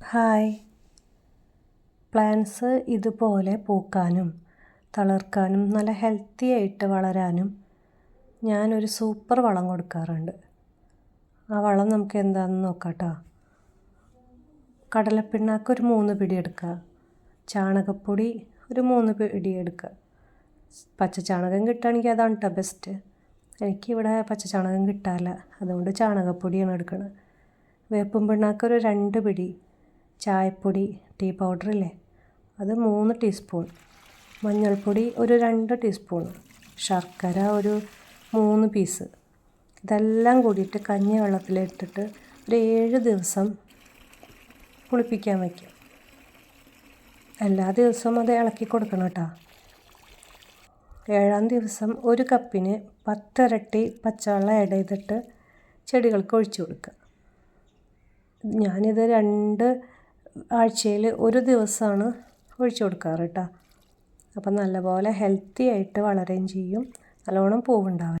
Hi. Plants ഇതുപോലെ പൂക്കാനും തളർക്കാനും നല്ല healthy ആയിട്ട് വളരാനും ഞാനൊരു സൂപ്പർ വളം കൊടുക്കാറുണ്ട്. ആ വളം നമുക്ക് എന്താണെന്ന് നോക്കാം കേട്ടോ കടലപ്പിണ്ണാക്ക് ഒരു മൂന്ന് പിടി എടുക്കുക. ചാണകപ്പൊടി ഒരു മൂന്ന് പിടി എടുക്കുക. പച്ച ചാണകം കിട്ടുകയാണെങ്കിൽ അതാണ് കേട്ടോ ബെസ്റ്റ് എനിക്കിവിടെ പച്ച ചാണകം കിട്ടാറില്ല. അതുകൊണ്ട് ചാണകപ്പൊടിയാണ് എടുക്കുന്നത് വേപ്പും പിണ്ണാക്ക് ഒരു രണ്ട് പിടി ചായപ്പൊടി ടീ പൗഡർ ഇല്ലേ അത് മൂന്ന് ടീസ്പൂൺ. മഞ്ഞൾപ്പൊടി ഒരു രണ്ട് ടീസ്പൂൺ. ശർക്കര ഒരു മൂന്ന് പീസ്. ഇതെല്ലാം കൂടിയിട്ട് കഞ്ഞി വെള്ളത്തിലിട്ടിട്ട് ഒരു ഏഴ് ദിവസം പുളിപ്പിക്കാൻ വയ്ക്കും. എല്ലാ ദിവസവും അത് ഇളക്കി കൊടുക്കണം കേട്ടോ. ഏഴാം ദിവസം ഒരു കപ്പിന് പത്തിരട്ടി പച്ചവെള്ളം ആഡ് ചെയ്തിട്ട് ചെടികൾക്ക് ഒഴിച്ചു കൊടുക്കുക. ഞാനിത് രണ്ട് ആഴ്ചയിൽ ഒരു ദിവസമാണ് ഒഴിച്ചു കൊടുക്കാറ് കേട്ടോ അപ്പം നല്ലപോലെ ഹെൽത്തി ആയിട്ട് വളരുകയും ചെയ്യും. നല്ലോണം പൂവുണ്ടാവും